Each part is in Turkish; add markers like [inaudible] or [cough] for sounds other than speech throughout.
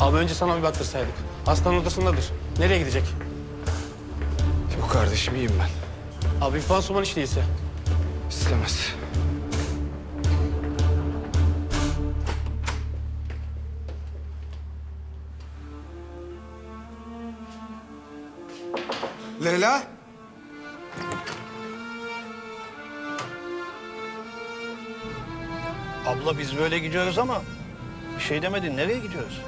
Abi önce sana bir baktırsaydık. Hastanın odasındadır. Nereye gidecek? Yok kardeşim iyiyim ben. Abi bir pansuman hiç değilse. İstemez. Leyla. Abla biz böyle gidiyoruz ama bir şey demedin. Nereye gidiyoruz?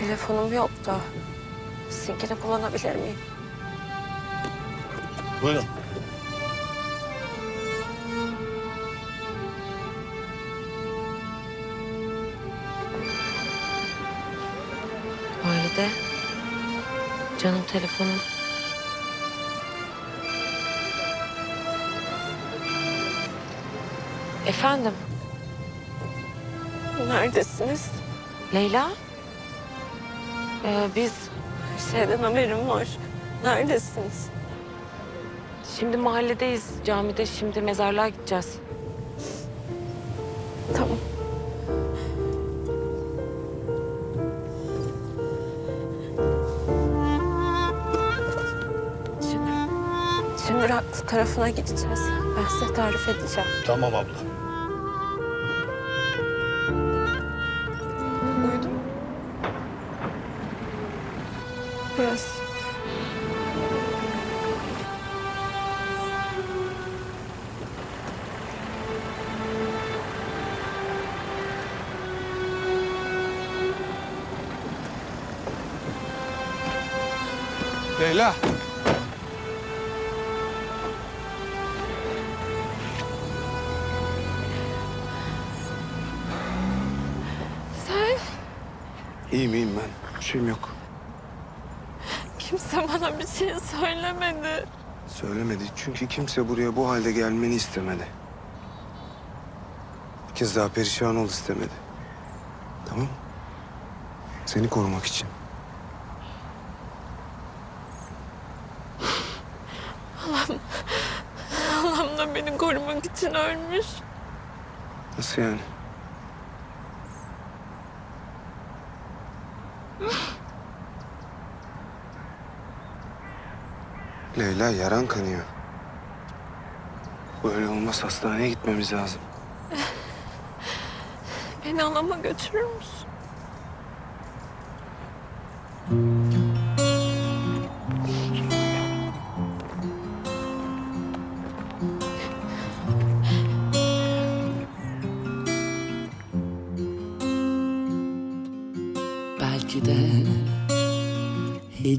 Telefonum yok da sizinkini kullanabilir miyim? Buyurun. Halide, canım telefonum. Efendim? Neredesiniz? Leyla? Ee, biz... Şeyden haberim var. Neredesiniz? Şimdi mahalledeyiz. Camide şimdi mezarlığa gideceğiz. Tamam. Şimdi, şimdi haklı tarafına gideceğiz. Ben size tarif edeceğim. Tamam abla. Leyla. Sen İyiyim iyiyim ben. Bir şeyim yok. kimse bana bir şey söylemedi. Söylemedi çünkü kimse buraya bu halde gelmeni istemedi. Bir kez daha perişan ol istemedi. Tamam mı? Seni korumak için. Allah'ım da beni için ölmüş. Nasıl yani? [gasps] Leyla yaran kanıyor. Böyle olmaz hastaneye gitmemiz lazım. Beni alama götürür müsün?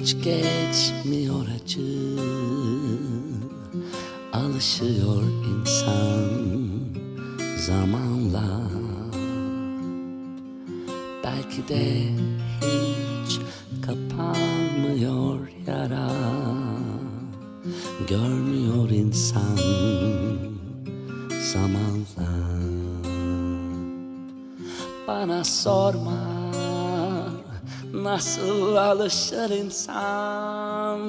Hiç geçmiyor acı. Alışıyor insan zamanla. Belki de hiç kapanmıyor yara. Görmüyor insan zamanla. Bana sorma Nasıl alışır insan?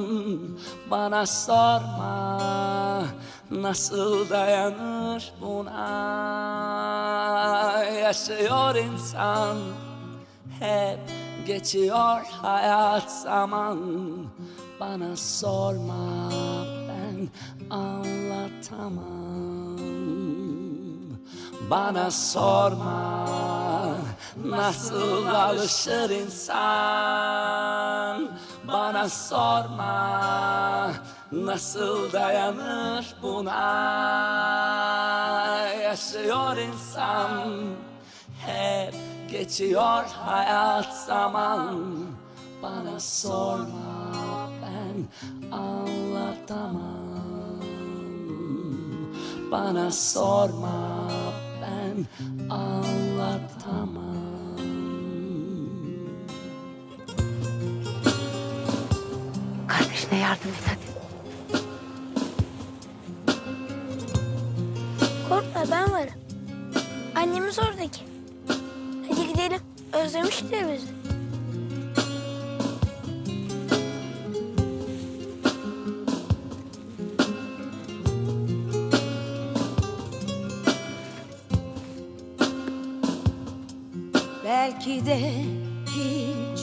Bana sorma. Nasıl dayanır buna? Yaşıyor insan. Hep geçiyor hayat zaman. Bana sorma ben anlatamam. Bana sorma nasıl alışır insan? Bana sorma. Nasıl dayanır buna? Yaşıyor insan. Hep geçiyor hayat zaman. Bana sorma ben anlatamam. Bana sorma ben anlatamam Kardeşine yardım et hadi. Korkma ben varım. Annemiz oradaki. Hadi gidelim. Özlemiştir bizi. Belki de hiç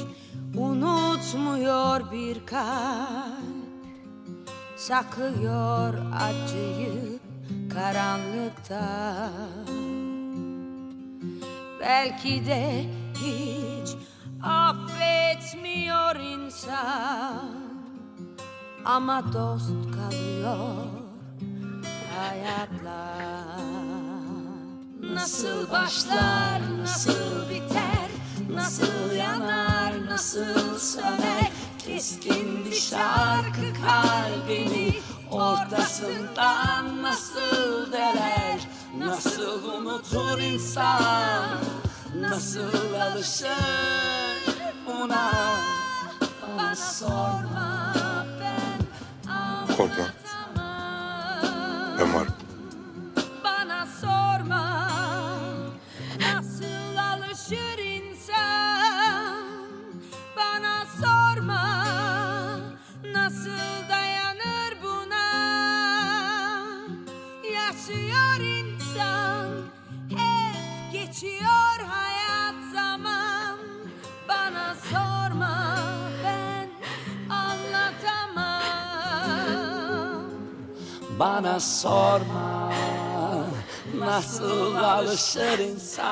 unutmuyor bir kalp Saklıyor acıyı karanlıkta. Belki de hiç affetmiyor insan. Ama dost kalıyor hayatlar Nasıl başlar, nasıl biter, nasıl yanar, nasıl söner Keskin bir şarkı kalbini ortasından nasıl deler Nasıl unutur insan, nasıl alışır buna Bana sorma ben Korkma. Ben varım. Bana sorma nasıl alışır insan?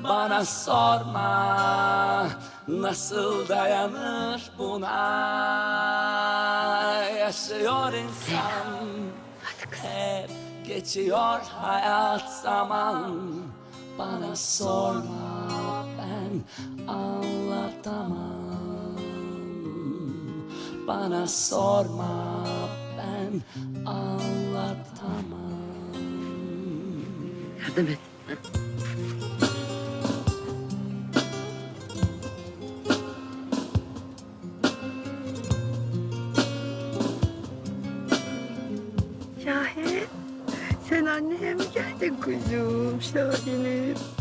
Bana sorma nasıl dayanır buna? Yaşıyor insan hep geçiyor hayat zaman. Bana sorma ben anlatamam. Bana sorma anlatamam. Yardım et. Şahin, sen anneye mi geldin kuzum Şahin'im?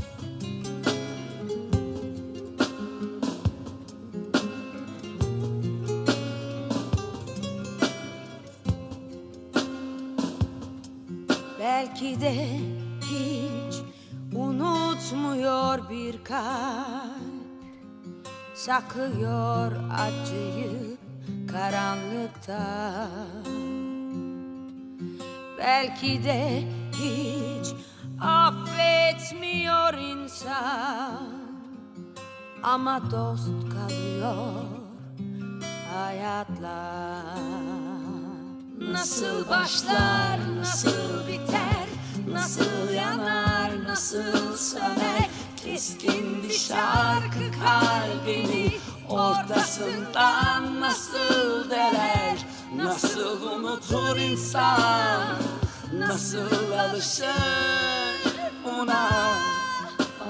Belki de hiç unutmuyor bir kalp Saklıyor acıyı karanlıkta. Belki de hiç affetmiyor insan. Ama dost kalıyor hayatlar Nasıl başlar, nasıl biter, nasıl yanar, nasıl söner? Keskin bir şarkı kalbini ortasından nasıl deler? Nasıl unutur insan, nasıl alışır buna?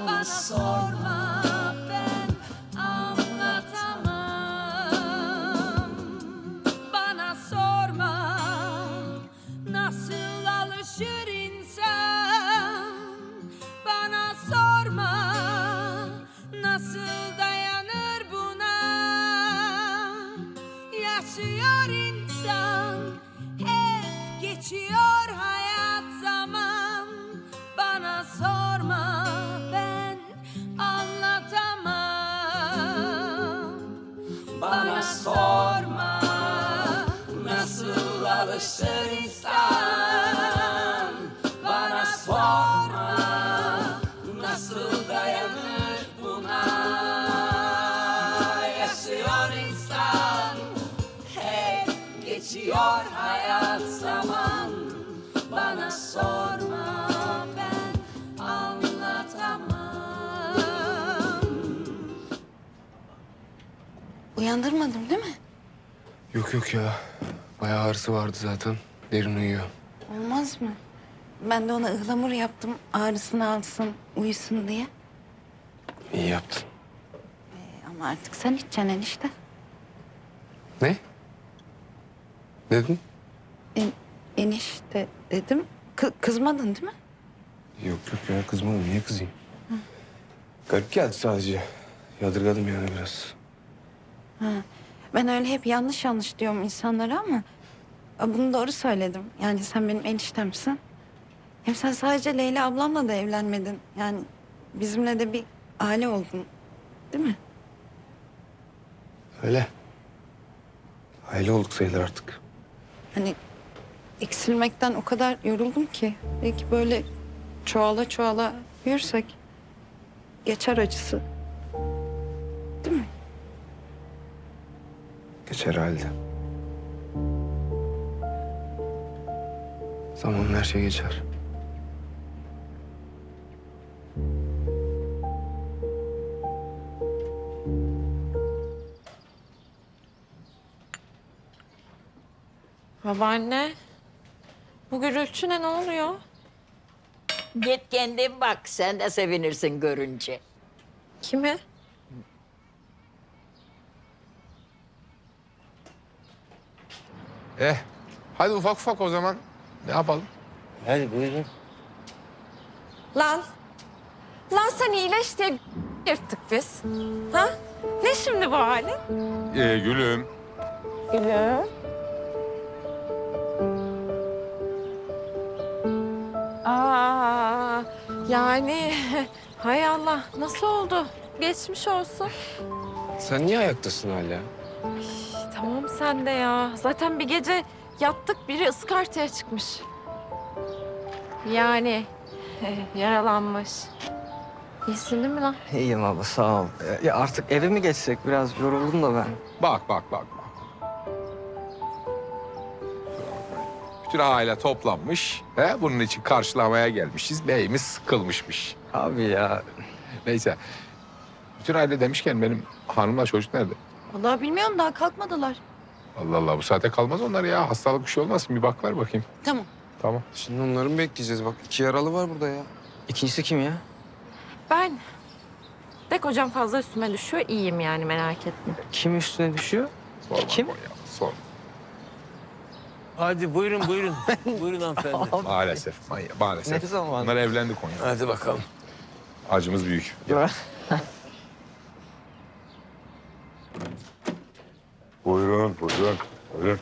Bana sorma nasıl alışır insan Bana sorma nasıl dayanır buna Yaşıyor insan hep geçiyor hayat zaman Bana sorma ben anlatamam Uyandırmadım değil mi? Yok yok ya. Bayağı ağrısı vardı zaten. Derin uyuyor. Olmaz mı? Ben de ona ıhlamur yaptım. Ağrısını alsın, uyusun diye. İyi yaptın. Ama artık sen içeceksin enişte. Ne? Ne dedin? En, enişte dedim. Kı- kızmadın değil mi? Yok yok ya kızmadım. Niye kızayım? Garip geldi sadece. Yadırgadım yani biraz. Ben öyle hep yanlış yanlış diyorum insanlara ama... ...bunu doğru söyledim. Yani sen benim eniştemsin. Hem sen sadece Leyla ablamla da evlenmedin. Yani bizimle de bir aile oldun. Değil mi? Öyle. Aile olduk sayılır artık. Hani eksilmekten o kadar yoruldum ki. Belki böyle çoğala çoğala yürürsek geçer acısı. Değil mi? Geçer halde. Zamanla her şey geçer. Babaanne, bu gürültü ne, ne oluyor? Git kendin bak sen de sevinirsin görünce. Kimi? Eh, hadi ufak ufak o zaman. Ne yapalım? Hadi buyurun. Lan, lan sen iyileş diye yırttık biz. Ha? Ne şimdi bu halin? Ee, gülüm. Gülüm. Aa, yani [laughs] hay Allah nasıl oldu? Geçmiş olsun. Sen niye ayaktasın hala? Tamam sen de ya. Zaten bir gece yattık biri ıskartaya çıkmış. Yani eh, yaralanmış. İyisin değil mi lan? İyiyim abla sağ ol. Ya artık eve mi geçsek biraz yoruldum da ben. Bak bak bak bak. Bütün aile toplanmış. He? Bunun için karşılamaya gelmişiz. Beyimiz sıkılmışmış. Abi ya Neyse. Bütün aile demişken benim hanımla çocuk nerede? Vallahi bilmiyorum daha kalkmadılar. Allah Allah bu saate kalmaz onlar ya. Hastalık bir şey olmaz. Bir bak ver bakayım. Tamam. Tamam. Şimdi onları mı bekleyeceğiz? Bak iki yaralı var burada ya. ikincisi kim ya? Ben. Dek hocam fazla üstüme düşüyor. İyiyim yani merak etme. Kim üstüne düşüyor? Sorma Kim? Konya, Sor. Hadi buyurun buyurun. [laughs] buyurun hanımefendi. Maalesef. manya- Maalesef. Ne zaman? Bunlar evlendi Konya. Hadi bakalım. Acımız büyük. [laughs] Buyurun, buyurun, buyurun.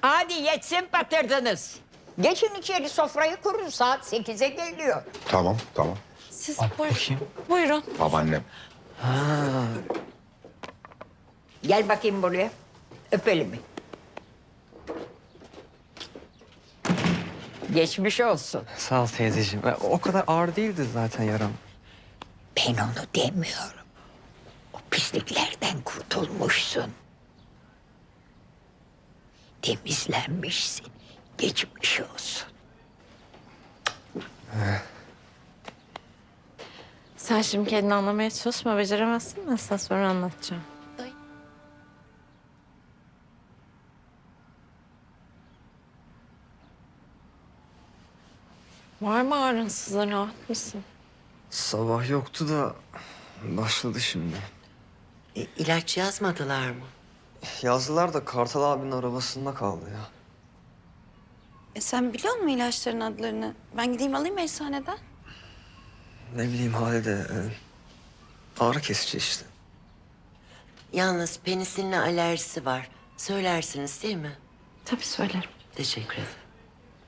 Hadi yetsin batırdınız. Geçin içeri sofrayı kurun saat sekize geliyor. Tamam, tamam. Siz buyurun. Buyurun. Babaannem. Gel bakayım buraya. Öp elimi. Geçmiş olsun. Sağ ol teyzeciğim. Ya, O kadar ağır değildi zaten yaram. Ben onu demiyorum. O pisliklerden kurtulmuşsun. Temizlenmişsin. Geçmiş olsun. Sen şimdi kendini anlamaya çalışma. Beceremezsin. Ben sana sonra anlatacağım. Var mı ağrınsızın? Rahat mısın? Sabah yoktu da başladı şimdi. ilaç yazmadılar mı? Yazdılar da Kartal abinin arabasında kaldı ya. E sen biliyor musun ilaçların adlarını? Ben gideyim alayım eczaneden. Ne bileyim Halide. e, ağrı kesici işte. Yalnız penisiline alerjisi var. Söylersiniz değil mi? Tabii söylerim. Teşekkür ederim.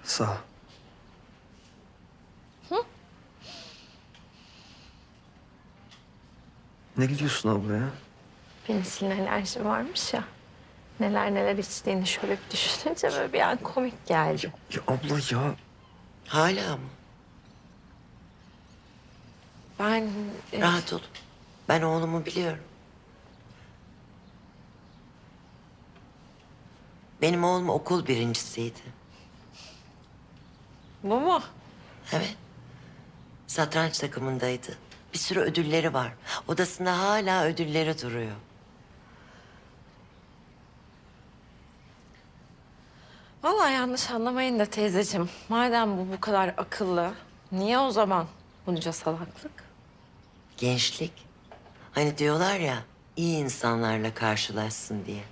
Sağ ol. Ne gidiyorsun abla ya? Penisilin alerji varmış ya. Neler neler içtiğini şöyle bir düşününce böyle bir an komik geldi. Ya abla ya. Hala mı? Ben e, Rahat olun. Ben oğlumu biliyorum. Benim oğlum okul birincisiydi. bu mu? Evet. Satranç takımındaydı. Bir sürü ödülleri var. Odasında hala ödülleri duruyor. Vallahi yanlış anlamayın da teyzeciğim. Madem bu bu kadar akıllı, niye o zaman bunca salaklık? Gençlik. Hani diyorlar ya iyi insanlarla karşılaşsın diye.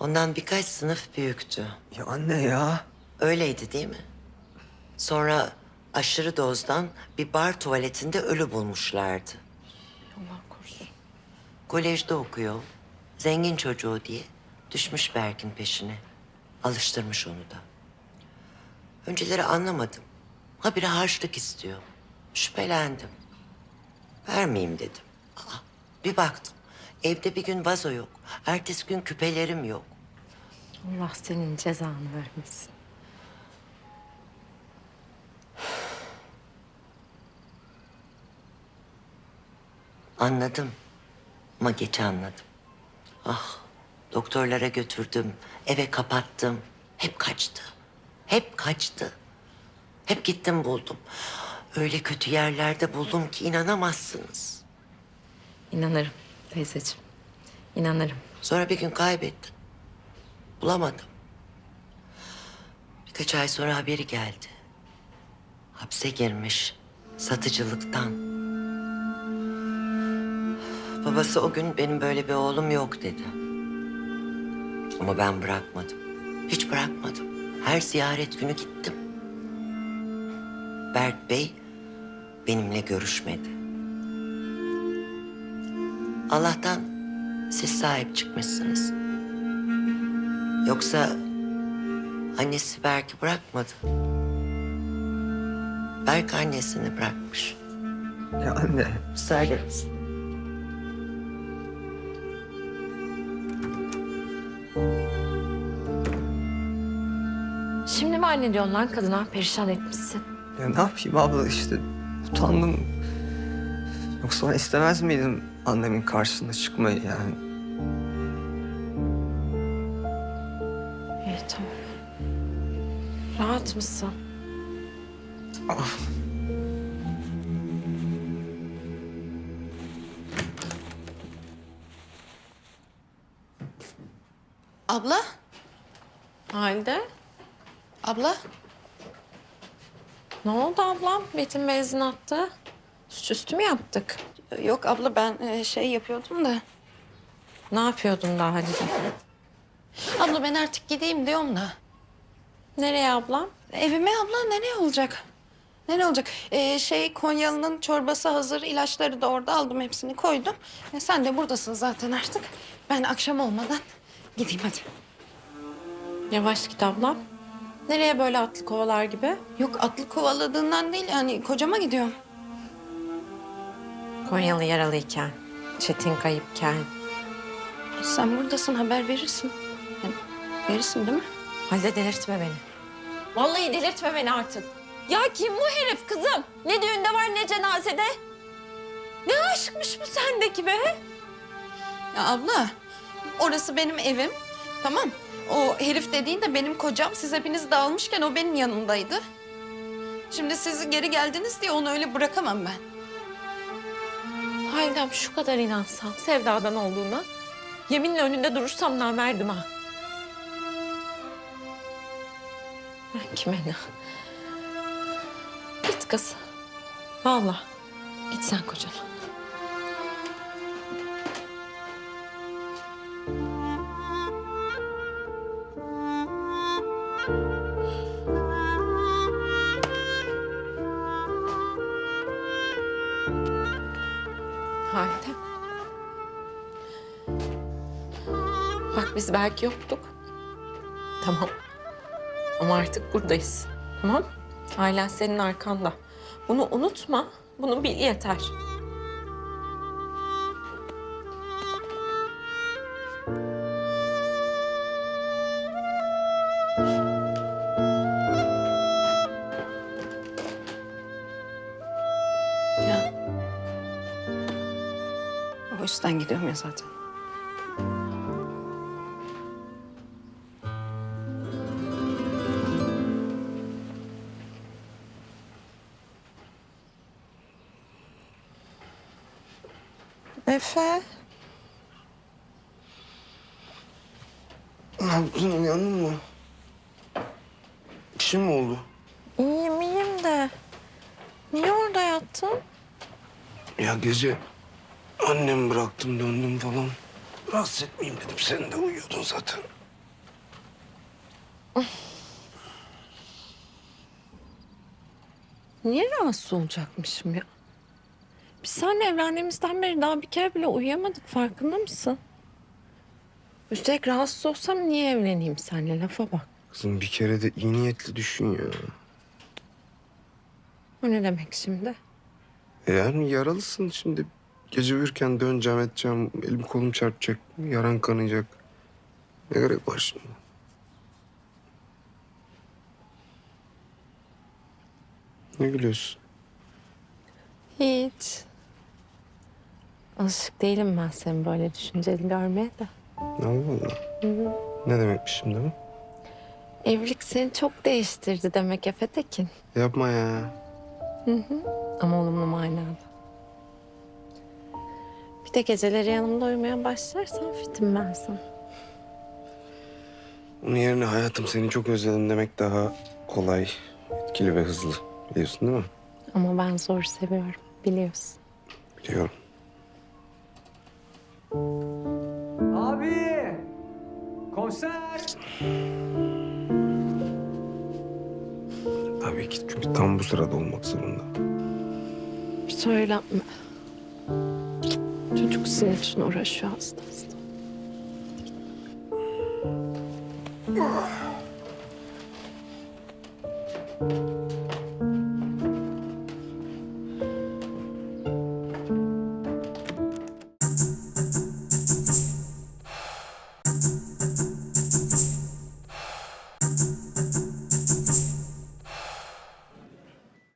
Ondan birkaç sınıf büyüktü. Ya anne ya. Öyleydi değil mi? Sonra aşırı dozdan bir bar tuvaletinde ölü bulmuşlardı. Allah korusun. Kolejde okuyor. Zengin çocuğu diye düşmüş Berk'in peşine. Alıştırmış onu da. Önceleri anlamadım. Habire harçlık istiyor. Şüphelendim. Vermeyeyim dedim. Aa, bir baktım. Evde bir gün vazo yok. Ertesi gün küpelerim yok. Allah senin cezanı vermesin. Anladım. Ama geç anladım. Ah, doktorlara götürdüm, eve kapattım. Hep kaçtı. Hep kaçtı. Hep gittim buldum. Öyle kötü yerlerde buldum ki inanamazsınız. İnanırım teyzeciğim. İnanırım. Sonra bir gün kaybettim. Bulamadım. Birkaç ay sonra haberi geldi. Hapse girmiş. Satıcılıktan. Babası o gün benim böyle bir oğlum yok dedi. Ama ben bırakmadım. Hiç bırakmadım. Her ziyaret günü gittim. Berk Bey benimle görüşmedi. Allah'tan siz sahip çıkmışsınız. Yoksa annesi Berk'i bırakmadı. Berk annesini bırakmış. Ya anne. Müsaade misin? Şimdi mi anne diyorsun lan kadına perişan etmişsin? Ya ne yapayım abla işte utandım. Yoksa ben istemez miydim annemin karşısına çıkmayı yani? İyi tamam. Rahat mısın? Ah. Abla, Halide. Abla. Ne oldu ablam? Betim benzin attı. Suçüstü mü yaptık? Yok abla ben e, şey yapıyordum da. Ne yapıyordun daha Halide? Abla ben artık gideyim diyorum da. Nereye ablam? Evime abla nereye olacak? Nereye olacak? Ee, şey Konyalı'nın çorbası hazır, ilaçları da orada aldım hepsini koydum. E, sen de buradasın zaten artık. Ben akşam olmadan gideyim hadi. Yavaş git ablam. Nereye böyle atlı kovalar gibi? Yok atlı kovaladığından değil yani kocama gidiyorum. Konyalı yaralıyken, Çetin kayıpken. Sen buradasın haber verirsin. Yani, verirsin değil mi? Halide delirtme beni. Vallahi delirtme beni artık. Ya kim bu herif kızım? Ne düğünde var ne cenazede. Ne aşkmış bu sendeki be? Ya abla orası benim evim tamam. O herif dediğin de benim kocam. Siz hepiniz dağılmışken o benim yanımdaydı. Şimdi siz geri geldiniz diye onu öyle bırakamam ben. Halidem şu kadar inansam sevdadan olduğuna yeminle önünde durursam namerdim ha. Ben kime ne? Git kız. Vallahi git sen kocana. Biz belki yoktuk. Tamam. Ama artık buradayız. Tamam? Ailen senin arkanda. Bunu unutma. Bunu bil yeter. Ya. O yüzden gidiyorum ya zaten. De. Niye orada yattın? Ya gece annem bıraktım döndüm falan. Rahatsız etmeyeyim dedim. Sen de uyuyordun zaten. [laughs] Niye rahatsız olacakmışım ya? Biz seninle evlendiğimizden beri daha bir kere bile uyuyamadık farkında mısın? Üstelik rahatsız olsam niye evleneyim seninle lafa bak. Kızım bir kere de iyi niyetli düşün ya. O ne demek şimdi? Yani yaralısın şimdi. Gece uyurken döneceğim edeceğim. Elim kolum çarpacak. Yaran kanayacak. Ne gerek var şimdi? Ne gülüyorsun? Hiç. Alışık değilim ben seni böyle düşünceli görmeye de. Allah Allah. Ne demekmiş şimdi bu? Evlilik seni çok değiştirdi demek Efe Tekin. Yapma ya. Ama olumlu manada. Bir de geceleri yanımda uyumaya başlarsan fitim ben sana. Onun yerine hayatım seni çok özledim demek daha kolay, etkili ve hızlı. Biliyorsun değil mi? Ama ben zor seviyorum biliyorsun. Biliyorum. Abi! Konser! Tam bu sırada olmak zorunda. Söylenme. Çocuk senin için uğraşıyor hasta hasta.